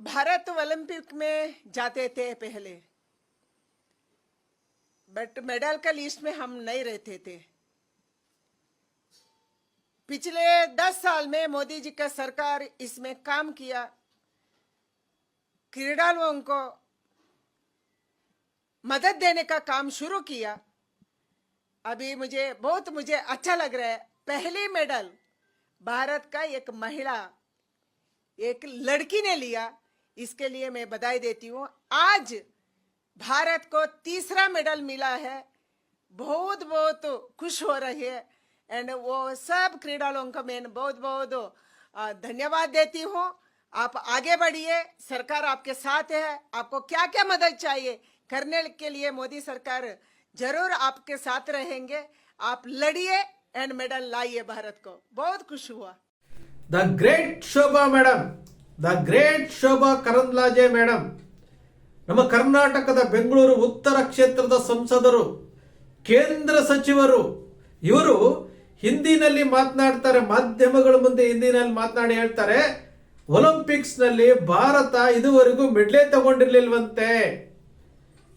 Bharat Olympic में जाते थे पहले बट मेडल का लिस्ट में हम नहीं रहते थे। पिछले दस साल में मोदी जी का सरकार इसमें काम किया। क्रीडालुओं को मदद देने का काम शुरू किया। अभी मुझे, बहुत मुझे अच्छा लग रहा है। पहली मेडल भारत का एक महिला, एक लड़की ने लिया। इसके लिए मैं बधाई देती हूँ। आज भारत को तीसरा मेडल मिला है। बहुत बहुत खुश हो रही है। एंड वो सब क्रीडालुओं का मैं बहुत बहुत धन्यवाद देती हूँ। आप आगे बढ़िए। सरकार आपके साथ है। आपको क्या क्या मदद चाहिए करने के लिए मोदी सरकार ज़रूर आपके साथ रहेंगे। आप लड़िए एंड मेडल लाइए भारत को। बहुत खुश हुआ। The great Shobha madam the great Shobha Karandlaje madam ನಮ್ಮ ಕರ್ನಾಟಕದ ಬೆಂಗಳೂರು ಉತ್ತರ ಕ್ಷೇತ್ರದ ಸಂಸದರು, ಕೇಂದ್ರ ಸಚಿವರು, ಇವರು ಹಿಂದಿನಲ್ಲಿ ಮಾತನಾಡ್ತಾರೆ, ಮಾಧ್ಯಮಗಳ ಮುಂದೆ ಹಿಂದಿನಲ್ಲಿ ಮಾತನಾಡಿ ಹೇಳ್ತಾರೆ ಒಲಿಂಪಿಕ್ಸ್ನಲ್ಲಿ ಭಾರತ ಇದುವರೆಗೂ ಮೆಡ್ಲೆ ತಗೊಂಡಿರ್ಲಿಲ್ವಂತೆ.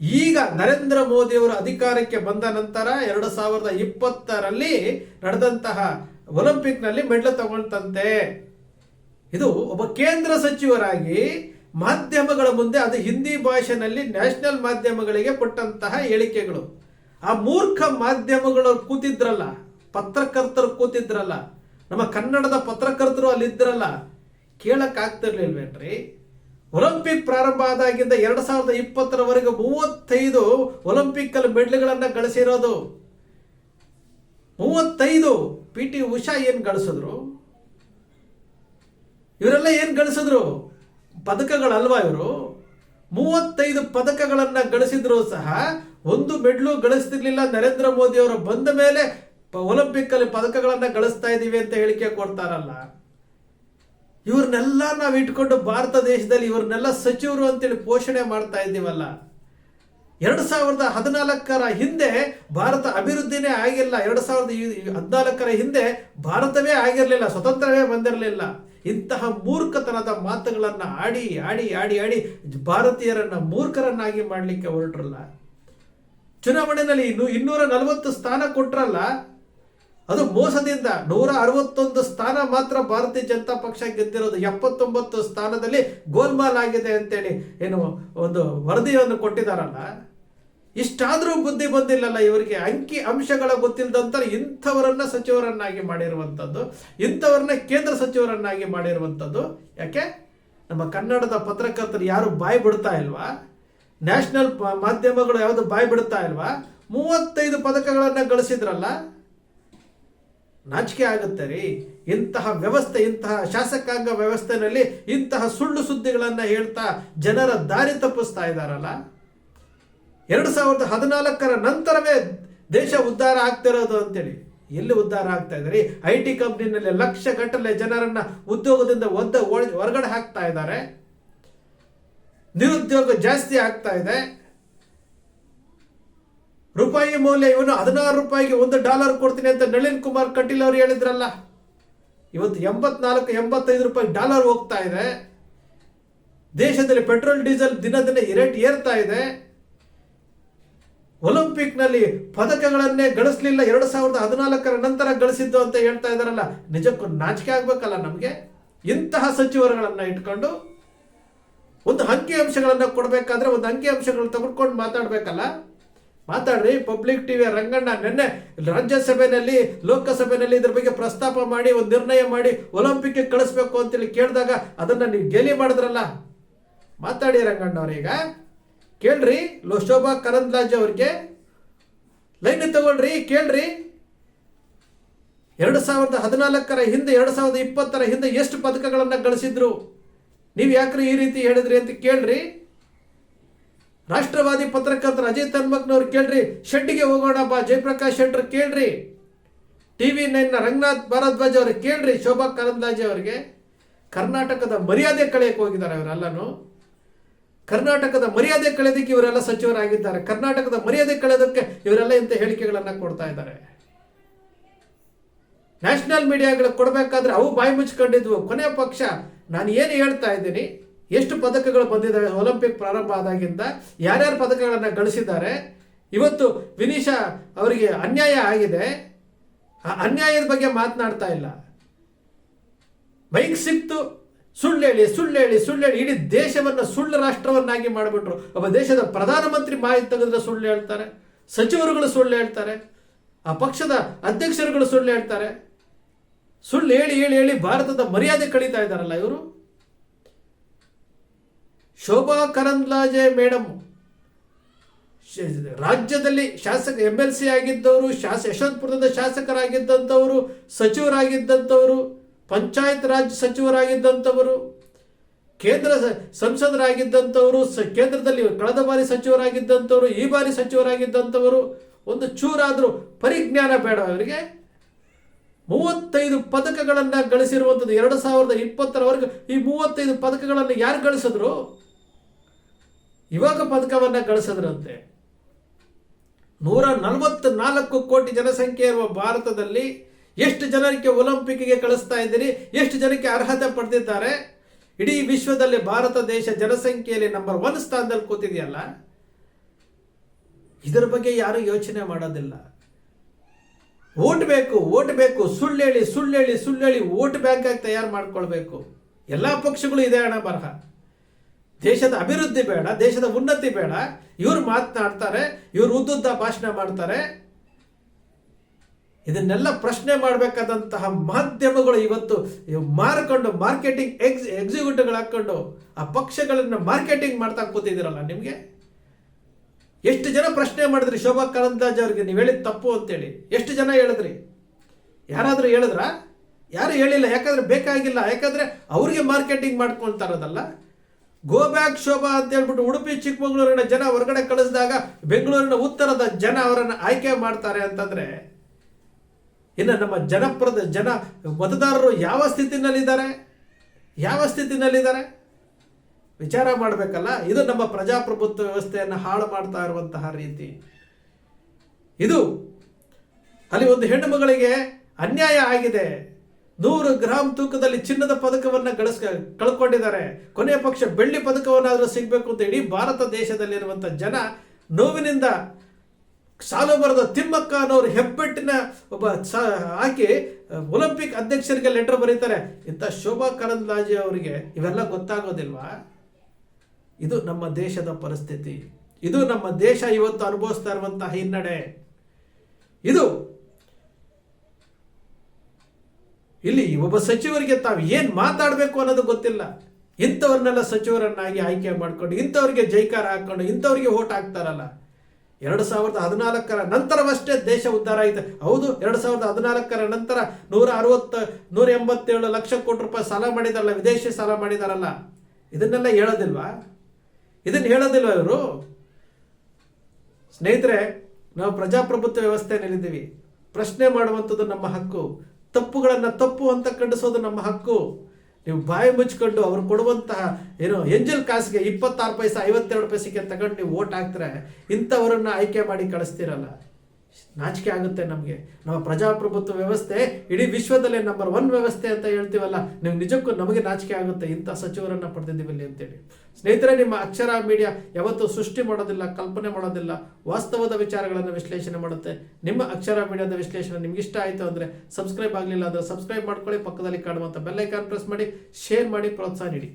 ಈಗ ನರೇಂದ್ರ ಮೋದಿ ಅವರು ಅಧಿಕಾರಕ್ಕೆ ಬಂದ ನಂತರ ಎರಡು ಸಾವಿರದ ಇಪ್ಪತ್ತರಲ್ಲಿ ನಡೆದಂತಹ ಒಲಿಂಪಿಕ್ನಲ್ಲಿ ಮೆಡ್ಲ್ ತಗೊಳ್ತಂತೆ. ಇದು ಒಬ್ಬ ಕೇಂದ್ರ ಸಚಿವರಾಗಿ ಮಾಧ್ಯಮಗಳ ಮುಂದೆ, ಅದು ಹಿಂದಿ ಭಾಷೆನಲ್ಲಿ ನ್ಯಾಷನಲ್ ಮಾಧ್ಯಮಗಳಿಗೆ ಕೊಟ್ಟಂತಹ ಹೇಳಿಕೆಗಳು. ಆ ಮೂರ್ಖ ಮಾಧ್ಯಮಗಳು ಕೂತಿದ್ರಲ್ಲ, ಪತ್ರಕರ್ತರು ಕೂತಿದ್ರಲ್ಲ, ನಮ್ಮ ಕನ್ನಡದ ಪತ್ರಕರ್ತರು ಅಲ್ಲಿದ್ರಲ್ಲ ಕೇಳಕ್ ಆಗ್ತಿರ್ಲಿಲ್ವೇನ್ರಿ ಒಲಿಂಪಿಕ್ ಪ್ರಾರಂಭ ಆದಾಗಿಂದ ಎರಡು ಸಾವಿರದ ಇಪ್ಪತ್ತರವರೆಗೆ ಮೂವತ್ತೈದು ಒಲಿಂಪಿಕ್ ಅಲ್ಲಿ ಮೆಡ್ಲ್ಗಳನ್ನ ಗಳಿಸಿರೋದು. ಮೂವತ್ತೈದು ಪಿ ಟಿ ಉಷಾ ಏನ್ ಗಳಿಸಿದ್ರು? ಇವರೆಲ್ಲ ಏನು ಗಳಿಸಿದ್ರು? ಪದಕಗಳಲ್ವಾ ಇವರು? ಮೂವತ್ತೈದು ಪದಕಗಳನ್ನು ಗಳಿಸಿದ್ರು ಸಹ ಒಂದು ಮೆಡ್ಲು ಗಳಿಸ್ತಿರ್ಲಿಲ್ಲ. ನರೇಂದ್ರ ಮೋದಿ ಅವರು ಬಂದ ಮೇಲೆ ಒಲಿಂಪಿಕ್ ಅಲ್ಲಿ ಪದಕಗಳನ್ನ ಗಳಿಸ್ತಾ ಇದೀವಿ ಅಂತ ಹೇಳಿಕೆ ಕೊಡ್ತಾರಲ್ಲ. ಇವ್ರನ್ನೆಲ್ಲ ನಾವು ಇಟ್ಕೊಂಡು ಭಾರತ ದೇಶದಲ್ಲಿ ಇವ್ರನ್ನೆಲ್ಲ ಸಚಿವರು ಅಂತೇಳಿ ಪೋಷಣೆ ಮಾಡ್ತಾ ಇದ್ದೀವಲ್ಲ. ಎರಡು ಸಾವಿರದ ಹದಿನಾಲ್ಕರ ಹಿಂದೆ ಭಾರತ ಅಭಿವೃದ್ಧಿನೇ ಆಗಿಲ್ಲ. ಎರಡು ಸಾವಿರದ ಹದಿನಾಲ್ಕರ ಹಿಂದೆ ಭಾರತವೇ ಆಗಿರಲಿಲ್ಲ, ಸ್ವತಂತ್ರವೇ ಬಂದಿರಲಿಲ್ಲ. ಇಂತಹ ಮೂರ್ಖತನದ ಮಾತುಗಳನ್ನು ಆಡಿ ಆಡಿ ಆಡಿ ಆಡಿ ಭಾರತೀಯರನ್ನ ಮೂರ್ಖರನ್ನಾಗಿ ಮಾಡಲಿಕ್ಕೆ ಹೊರಟ್ರಲ್ಲ ಚುನಾವಣೆಯಲ್ಲಿ ಇನ್ನು ಇನ್ನೂರ ನಲವತ್ತು ಸ್ಥಾನ ಕೊಟ್ರಲ್ಲ? ಅದು ಮೋಸದಿಂದ ನೂರ ಅರವತ್ತೊಂದು ಸ್ಥಾನ ಮಾತ್ರ ಭಾರತೀಯ ಜನತಾ ಪಕ್ಷ ಗೆದ್ದಿರೋದು ಎಪ್ಪತ್ತೊಂಬತ್ತು ಸ್ಥಾನದಲ್ಲಿ ಗೋಲ್ಮಾಲ್ ಆಗಿದೆ ಅಂತೇಳಿ ಏನು ಒಂದು ವರದಿಯನ್ನು ಕೊಟ್ಟಿದಾರಲ್ಲ? ಇಷ್ಟಾದರೂ ಬುದ್ಧಿ ಬಂದಿಲ್ಲಲ್ಲ, ಇವರಿಗೆ ಅಂಕಿ ಅಂಶಗಳ ಗೊತ್ತಿಲ್ಲದಂತ ಇಂಥವರನ್ನ ಸಚಿವರನ್ನಾಗಿ ಮಾಡಿರುವಂಥದ್ದು, ಇಂಥವ್ರನ್ನ ಕೇಂದ್ರ ಸಚಿವರನ್ನಾಗಿ ಮಾಡಿರುವಂಥದ್ದು. ಯಾಕೆ? ನಮ್ಮ ಕನ್ನಡದ ಪತ್ರಕರ್ತರು ಯಾರು ಬಾಯಿ ಬಿಡ್ತಾ ಇಲ್ವಾ? ನ್ಯಾಷನಲ್ ಮಾಧ್ಯಮಗಳು ಯಾವುದು ಬಾಯಿ ಬಿಡ್ತಾ ಇಲ್ವಾ? ಮೂವತ್ತೈದು ಪದಕಗಳನ್ನು ಗಳಿಸಿದ್ರಲ್ಲ? ನಾಚಿಕೆ ಆಗುತ್ತೆ ರೀ. ಇಂತಹ ವ್ಯವಸ್ಥೆ, ಇಂತಹ ಶಾಸಕಾಂಗ ವ್ಯವಸ್ಥೆನಲ್ಲಿ ಇಂತಹ ಸುಳ್ಳು ಸುದ್ದಿಗಳನ್ನು ಹೇಳ್ತಾ ಜನರ ದಾರಿ ತಪ್ಪಿಸ್ತಾ ಇದ್ದಾರಲ್ಲ ಎರಡು ಸಾವಿರದ ಹದಿನಾಲ್ಕರ ನಂತರವೇ ದೇಶ ಉದ್ಧಾರ ಆಗ್ತಿರೋದು ಅಂತೇಳಿ. ಎಲ್ಲಿ ಉದ್ಧಾರ ಆಗ್ತಾ ಇದ್ದಾರೆ? ಐ ಟಿ ಕಂಪ್ನಿನಲ್ಲಿ ಲಕ್ಷ ಗಟ್ಟಲೆ ಜನರನ್ನ ಉದ್ಯೋಗದಿಂದ ಒದ್ದ ಹೊರಗಡೆ ಹಾಕ್ತಾ ಇದ್ದಾರೆ. ನಿರುದ್ಯೋಗ ಜಾಸ್ತಿ ಆಗ್ತಾ ಇದೆ. ರೂಪಾಯಿ ಮೌಲ್ಯ ಇವನು ಹದಿನಾರು ರೂಪಾಯಿಗೆ ಒಂದು ಡಾಲರ್ ಕೊಡ್ತೀನಿ ಅಂತ ನಳಿನ್ ಕುಮಾರ್ ಕಟೀಲ್ ಅವರು ಹೇಳಿದ್ರಲ್ಲ. ಇವತ್ತು ಎಂಬತ್ನಾಲ್ಕು, ಎಂಬತ್ತೈದು ರೂಪಾಯಿ ಡಾಲರ್ ಹೋಗ್ತಾ ಇದೆ. ದೇಶದಲ್ಲಿ ಪೆಟ್ರೋಲ್, ಡೀಸೆಲ್ ದಿನ ದಿನ ರೇಟ್ ಏರ್ತಾ ಇದೆ. ಒಲಿಂಪಿಕ್ನಲ್ಲಿ ಪದಕಗಳನ್ನೇ ಗಳಿಸ್ಲಿಲ್ಲ ಎರಡು ಸಾವಿರದ ಹದಿನಾಲ್ಕರ ನಂತರ ಗಳಿಸಿದ್ದು ಅಂತ ಹೇಳ್ತಾ ಇದಾರಲ್ಲ ನಿಜಕ್ಕೂ ನಾಚಿಕೆ ಆಗ್ಬೇಕಲ್ಲ ನಮಗೆ? ಇಂತಹ ಸಚಿವರುಗಳನ್ನ ಇಟ್ಕೊಂಡು ಒಂದು ಅಂಕಿ ಅಂಶಗಳನ್ನ ಕೊಡಬೇಕಾದ್ರೆ ಒಂದು ಅಂಕಿ ಅಂಶಗಳನ್ನ ತೆಗೆದುಕೊಂಡು ಮಾತಾಡ್ಬೇಕಲ್ಲ? ಮಾತಾಡ್ರಿ, ಪಬ್ಲಿಕ್ ಟಿವಿ ರಂಗಣ್ಣ ನಿನ್ನೆ ರಾಜ್ಯಸಭೆಯಲ್ಲಿ ಲೋಕಸಭೆಯಲ್ಲಿ ಇದ್ರ ಬಗ್ಗೆ ಪ್ರಸ್ತಾಪ ಮಾಡಿ, ಒಂದು ನಿರ್ಣಯ ಮಾಡಿ ಒಲಿಂಪಿಕ್ಗೆ ಕಳಿಸ್ಬೇಕು ಅಂತೇಳಿ ಕೇಳಿದಾಗ ಅದನ್ನ ನೀವು ಗೇಲಿ ಮಾಡಿದ್ರಲ್ಲ? ಮಾತಾಡಿ ರಂಗಣ್ಣ ಅವ್ರೀಗ ಕೇಳ್ರಿ ಲೋಶೋಭಾ ಕರಂದ್ಲಾಜ್ ಅವ್ರಿಗೆ ಲೈನ್ ತಗೊಳ್ರಿ ಕೇಳ್ರಿ. ಎರಡು ಸಾವಿರದ ಹದಿನಾಲ್ಕರ ಹಿಂದೆ, ಎರಡು ಸಾವಿರದ ಇಪ್ಪತ್ತರ ಹಿಂದೆ ಎಷ್ಟು ಪದಕಗಳನ್ನು ಗಳಿಸಿದ್ರು? ನೀವು ಯಾಕ್ರಿ ಈ ರೀತಿ ಹೇಳಿದ್ರಿ ಅಂತ ಕೇಳ್ರಿ. ರಾಷ್ಟ್ರವಾದಿ ಪತ್ರಕರ್ತ ಅಜಯ್ ತನ್ಮಕ್ನವ್ರು ಕೇಳ್ರಿ ಶೆಡ್ಡಿಗೆ ಹೋಗೋಣ ಬಾ, ಜಯಪ್ರಕಾಶ್ ಶೆಟ್ಟರ್, ಕೇಳ್ರಿ. ಟಿವಿ ನೈನ್ನ ರಂಗನಾಥ್ ಭಾರದ್ವಾಜ್ ಅವ್ರಿಗೆ ಕೇಳ್ರಿ, ಶೋಭಾ ಕರಂದ್ಲಾಜೆ ಅವರಿಗೆ, ಕರ್ನಾಟಕದ ಮರ್ಯಾದೆ ಕಳೆಯಕ್ಕೆ ಹೋಗಿದ್ದಾರೆ ಅವರೆಲ್ಲನೂ ಕರ್ನಾಟಕದ ಮರ್ಯಾದೆ ಕಳೆದಕ್ಕೆ ಇವರೆಲ್ಲ ಸಚಿವರಾಗಿದ್ದಾರೆ. ಕರ್ನಾಟಕದ ಮರ್ಯಾದೆ ಕಳೆದಕ್ಕೆ ಇವರೆಲ್ಲ ಇಂಥ ಹೇಳಿಕೆಗಳನ್ನು ಕೊಡ್ತಾ ಇದ್ದಾರೆ. ನ್ಯಾಷನಲ್ ಮೀಡಿಯಾಗಳಿಗೆ ಕೊಡಬೇಕಾದ್ರೆ ಅವು ಬಾಯಿ ಮುಚ್ಕೊಂಡಿದ್ವು. ಕೊನೆ ಪಕ್ಷ ನಾನು ಏನು ಹೇಳ್ತಾ ಇದ್ದೀನಿ, ಎಷ್ಟು ಪದಕಗಳು ಬಂದಿದ್ದಾವೆ, ಒಲಿಂಪಿಕ್ ಪ್ರಾರಂಭ ಆದಾಗಿಂದ ಯಾರ್ಯಾರು ಪದಕಗಳನ್ನು ಗಳಿಸಿದ್ದಾರೆ. ಇವತ್ತು ವಿನಿಶಾ ಅವರಿಗೆ ಅನ್ಯಾಯ ಆಗಿದೆ. ಆ ಅನ್ಯಾಯದ ಬಗ್ಗೆ ಮಾತನಾಡ್ತಾ ಇಲ್ಲ. ಬೈಕ್ ಸಿಕ್ತು ಸುಳ್ಳೇಳಿ ಸುಳ್ಳೇಳಿ ಸುಳ್ಳೇಳಿ, ಇಡೀ ದೇಶವನ್ನು ಸುಳ್ಳು ರಾಷ್ಟ್ರವನ್ನಾಗಿ ಮಾಡಿಬಿಟ್ರು. ಒಬ್ಬ ದೇಶದ ಪ್ರಧಾನಮಂತ್ರಿ ಮಾಹಿತಿ ತೆಗೆದ್ರೆ ಸುಳ್ಳು ಹೇಳ್ತಾರೆ, ಸಚಿವರುಗಳು ಸುಳ್ಳು ಹೇಳ್ತಾರೆ, ಆ ಪಕ್ಷದ ಅಧ್ಯಕ್ಷರುಗಳು ಸುಳ್ಳು ಹೇಳ್ತಾರೆ. ಸುಳ್ಳು ಹೇಳಿ ಹೇಳಿ ಹೇಳಿ ಭಾರತದ ಮರ್ಯಾದೆ ಕಳೀತಾ ಇದ್ದಾರಲ್ಲ ಇವರು? ಶೋಭಾ ಕರಂದ್ಲಾಜೆ ಮೇಡಮ್ ರಾಜ್ಯದಲ್ಲಿ ಶಾಸಕ ಎಂ ಎಲ್ ಸಿ ಆಗಿದ್ದವರು, ಶಾಸ, ಯಶವಂತಪುರದ ಶಾಸಕರಾಗಿದ್ದಂಥವರು, ಸಚಿವರಾಗಿದ್ದಂಥವರು ಪಂಚಾಯತ್ ರಾಜ್ ಸಚಿವರಾಗಿದ್ದಂಥವರು, ಕೇಂದ್ರ ಸಂಸದರಾಗಿದ್ದಂಥವರು, ಸ, ಕೇಂದ್ರದಲ್ಲಿ ಕಳೆದ ಬಾರಿ ಸಚಿವರಾಗಿದ್ದಂಥವರು, ಈ ಬಾರಿ ಸಚಿವರಾಗಿದ್ದಂಥವರು, ಒಂದು ಚೂರಾದರೂ ಪರಿಜ್ಞಾನ ಬೇಡ. ಅವರಿಗೆ ಮೂವತ್ತೈದು ಪದಕಗಳನ್ನು ಗಳಿಸಿರುವಂಥದ್ದು, ಎರಡು ಸಾವಿರದ ಇಪ್ಪತ್ತರವರೆಗೆ ಈ ಮೂವತ್ತೈದು ಪದಕಗಳನ್ನು ಯಾರು ಗಳಿಸಿದ್ರು? ಇವಾಗ ಪದಕವನ್ನು ಗಳಿಸಿದ್ರಂತೆ. ನೂರ ನಲವತ್ನಾಲ್ಕು ಕೋಟಿ ಜನಸಂಖ್ಯೆ ಇರುವ ಭಾರತದಲ್ಲಿ ಎಷ್ಟು ಜನರಿಗೆ ಒಲಿಂಪಿಕ್ಗೆ ಕಳಿಸ್ತಾ ಇದ್ದೀರಿ, ಎಷ್ಟು ಜನಕ್ಕೆ ಅರ್ಹತೆ ಪಡೆದಿದ್ದಾರೆ? ಇಡೀ ವಿಶ್ವದಲ್ಲಿ ಭಾರತ ದೇಶ ಜನಸಂಖ್ಯೆಯಲ್ಲಿ ನಂಬರ್ ಒನ್ ಸ್ಥಾನದಲ್ಲಿ ಕೂತಿದೆಯಲ್ಲ? ಇದರ ಬಗ್ಗೆ ಯಾರು ಯೋಚನೆ ಮಾಡೋದಿಲ್ಲ. ಓಟ್ ಬೇಕು ಓಟ್ ಬೇಕು, ಸುಳ್ಳೇಳಿ ಸುಳ್ಳೇಳಿ ಸುಳ್ಳೇಳಿ ಓಟ್ ಬ್ಯಾಂಕ್ ಆಗಿ ತಯಾರು ಮಾಡ್ಕೊಳ್ಬೇಕು. ಎಲ್ಲ ಪಕ್ಷಗಳು ಇದೆ ಹಣ ಬರಹ. ದೇಶದ ಅಭಿವೃದ್ಧಿ ಬೇಡ, ದೇಶದ ಉನ್ನತಿ ಬೇಡ. ಇವರು ಮಾತನಾಡ್ತಾರೆ, ಇವರು ಉದ್ದುದ್ದ ಭಾಷಣ ಮಾಡ್ತಾರೆ. ಇದನ್ನೆಲ್ಲ ಪ್ರಶ್ನೆ ಮಾಡಬೇಕಾದಂತಹ ಮಾಧ್ಯಮಗಳು ಇವತ್ತು ಮಾರ್ಕೊಂಡು ಮಾರ್ಕೆಟಿಂಗ್ ಎಕ್ಸ್, ಎಕ್ಸಿಕ್ಯೂಟಿವ್ಗಳು ಹಾಕ್ಕೊಂಡು ಆ ಪಕ್ಷಗಳನ್ನ ಮಾರ್ಕೆಟಿಂಗ್ ಮಾಡ್ತಾ ಕೂತಿದ್ದೀರಲ್ಲ ನಿಮಗೆ? ಎಷ್ಟು ಜನ ಪ್ರಶ್ನೆ ಮಾಡಿದ್ರಿ ಶೋಭಾ ಕರಂದಾಜ್ ಅವ್ರಿಗೆ? ನೀವು ಹೇಳಿದ ತಪ್ಪು ಅಂತೇಳಿ. ಎಷ್ಟು ಜನ ಹೇಳಿದ್ರಿ? ಯಾರಾದರೂ ಹೇಳಿದ್ರಾ? ಯಾರು ಹೇಳಿಲ್ಲ? ಯಾಕಂದ್ರೆ ಬೇಕಾಗಿಲ್ಲ. ಯಾಕಂದ್ರೆ ಅವ್ರಿಗೆ ಮಾರ್ಕೆಟಿಂಗ್ ಮಾಡ್ಕೊಳ್ತಾ ಇರೋದಲ್ಲ ಗೋ ಬ್ಯಾಕ್ ಶೋಭಾ ಅಂತ ಹೇಳ್ಬಿಟ್ಟು ಉಡುಪಿ, ಚಿಕ್ಕಮಗಳೂರಿನ ಜನ ಹೊರಗಡೆ ಕಳಿಸಿದಾಗ ಬೆಂಗಳೂರಿನ ಉತ್ತರದ ಜನ ಅವರನ್ನು ಆಯ್ಕೆ ಮಾಡ್ತಾರೆ ಅಂತಂದ್ರೆ ಇನ್ನು ನಮ್ಮ ಜನಪ್ರದ ಜನ ಮತದಾರರು ಯಾವ ಸ್ಥಿತಿನಲ್ಲಿದ್ದಾರೆ? ಯಾವ ಸ್ಥಿತಿನಲ್ಲಿದ್ದಾರೆ? ವಿಚಾರ ಮಾಡಬೇಕಲ್ಲ, ಇದು ನಮ್ಮ ಪ್ರಜಾಪ್ರಭುತ್ವ ವ್ಯವಸ್ಥೆಯನ್ನು ಹಾಳು ಮಾಡ್ತಾ ಇರುವಂತಹ ರೀತಿ. ಇದು ಅಲ್ಲಿ ಒಂದು ಹೆಣ್ಣು ಮಗಳಿಗೆ ಅನ್ಯಾಯ ಆಗಿದೆ. ನೂರು ಗ್ರಾಮ್ ತೂಕದಲ್ಲಿ ಚಿನ್ನದ ಪದಕವನ್ನು ಗಳಿಸ್ ಕಳ್ಕೊಂಡಿದ್ದಾರೆ. ಕೊನೆಯ ಪಕ್ಷ ಬೆಳ್ಳಿ ಪದಕವನ್ನಾದರೂ ಸಿಗಬೇಕು ಅಂತ ಇಡೀ ಭಾರತ ದೇಶದಲ್ಲಿರುವಂಥ ಜನ ನೋವಿನಿಂದ ಸಾಲು ತಿಮ್ಮಕ್ಕ ಅನ್ನೋರು ಹೆಬ್ಬೆಟ್ಟಿನ ಒಬ್ಬ ಸ ಹಾಕಿ ಒಲಿಂಪಿಕ್ ಅಧ್ಯಕ್ಷರಿಗೆ ಲೆಟರ್ ಬರೀತಾರೆ. ಇಂಥ ಶೋಭಾ ಕರಂದ್ಲಾಜೆ ಅವರಿಗೆ ಇವೆಲ್ಲ ಗೊತ್ತಾಗೋದಿಲ್ವಾ? ಇದು ನಮ್ಮ ದೇಶದ ಪರಿಸ್ಥಿತಿ. ಇದು ನಮ್ಮ ದೇಶ ಇವತ್ತು ಅನುಭವಿಸ್ತಾ ಇರುವಂತಹ ಹಿನ್ನಡೆ. ಇದು ಇಲ್ಲಿ ಒಬ್ಬ ಸಚಿವರಿಗೆ ತಾವು ಏನು ಮಾತಾಡಬೇಕು ಅನ್ನೋದು ಗೊತ್ತಿಲ್ಲ. ಇಂಥವ್ರನ್ನೆಲ್ಲ ಸಚಿವರನ್ನಾಗಿ ಆಯ್ಕೆ ಮಾಡಿಕೊಂಡು, ಇಂಥವ್ರಿಗೆ ಜೈಕಾರ ಹಾಕೊಂಡು, ಇಂಥವ್ರಿಗೆ ಓಟ್ ಹಾಕ್ತಾರಲ್ಲ. ಎರಡು ಸಾವಿರದ ಹದಿನಾಲ್ಕರ ನಂತರವಷ್ಟೇ ದೇಶ ಉದ್ಧಾರ ಆಯಿತು. ಹೌದು, ಎರಡು ಸಾವಿರದ ಹದಿನಾಲ್ಕರ ನಂತರ ನೂರ ಅರವತ್ತು ನೂರ ಎಂಬತ್ತೇಳು ಲಕ್ಷ ಕೋಟಿ ರೂಪಾಯಿ ಸಾಲ ಮಾಡಿದಾರಲ್ಲ, ವಿದೇಶಿ ಸಾಲ ಮಾಡಿದಾರಲ್ಲ. ಇದನ್ನೆಲ್ಲ ಹೇಳೋದಿಲ್ವಾ? ಇದನ್ನು ಹೇಳೋದಿಲ್ವ ಇವರು? ಸ್ನೇಹಿತರೆ, ನಾವು ಪ್ರಜಾಪ್ರಭುತ್ವ ವ್ಯವಸ್ಥೆಯಲ್ಲಿದ್ದೀವಿ. ಪ್ರಶ್ನೆ ಮಾಡುವಂಥದ್ದು ನಮ್ಮ ಹಕ್ಕು. ತಪ್ಪುಗಳನ್ನು ತಪ್ಪು ಅಂತ ಖಂಡಿಸೋದು ನಮ್ಮ ಹಕ್ಕು. ನೀವು ಬಾಯಿ ಮುಚ್ಕೊಂಡು ಅವ್ರು ಕೊಡುವಂತಹ ಏನು ಎಂಜಲ್ ಕಾಸಿಗೆ ಇಪ್ಪತ್ತಾರು ಪೈಸೆ, ಐವತ್ತೆರಡು ಪೈಸೆಗೆ ತಗೊಂಡು ನೀವು ಓಟ್ ಹಾಕ್ತಾರೆ ಇಂಥವರನ್ನ ಆಯ್ಕೆ ಮಾಡಿ ಕಳಿಸ್ತೀರಲ್ಲ. ನಾಚಿಕೆ ಆಗುತ್ತೆ ನಮಗೆ. ನಮ್ಮ ಪ್ರಜಾಪ್ರಭುತ್ವ ವ್ಯವಸ್ಥೆ, ಇಡೀ ವಿಶ್ವದಲ್ಲೇ ನಂಬರ್ ಒನ್ ವ್ಯವಸ್ಥೆ ಅಂತ ಹೇಳ್ತೀವಲ್ಲ, ನೀವು ನಿಜಕ್ಕೂ ನಮಗೆ ನಾಚಿಕೆ ಆಗುತ್ತೆ. ಇಂಥ ಸಚಿವರನ್ನ ಪಡೆದಿದ್ದೀವಿ ಅಂತೇಳಿ. ಸ್ನೇಹಿತರೆ, ನಿಮ್ಮ ಅಕ್ಷರ ಮೀಡಿಯಾ ಯಾವತ್ತೂ ಸೃಷ್ಟಿ ಮಾಡೋದಿಲ್ಲ, ಕಲ್ಪನೆ ಮಾಡೋದಿಲ್ಲ, ವಾಸ್ತವದ ವಿಚಾರಗಳನ್ನು ವಿಶ್ಲೇಷಣೆ ಮಾಡುತ್ತೆ. ನಿಮ್ಮ ಅಕ್ಷರ ಮೀಡಿಯಾದ ವಿಶ್ಲೇಷಣೆ ನಿಮ್ಗೆ ಇಷ್ಟ ಆಯಿತು ಅಂದರೆ ಸಬ್ಸ್ಕ್ರೈಬ್ ಆಗಲಿಲ್ಲ ಅಂದರೆ ಸಬ್ಸ್ಕ್ರೈಬ್ ಮಾಡ್ಕೊಳ್ಳಿ, ಪಕ್ಕದಲ್ಲಿ ಕಾಣುವಂಥ ಬೆಲ್ಲೈಕಾನ್ ಪ್ರೆಸ್ ಮಾಡಿ ಶೇರ್ ಮಾಡಿ, ಪ್ರೋತ್ಸಾಹ ನೀಡಿ.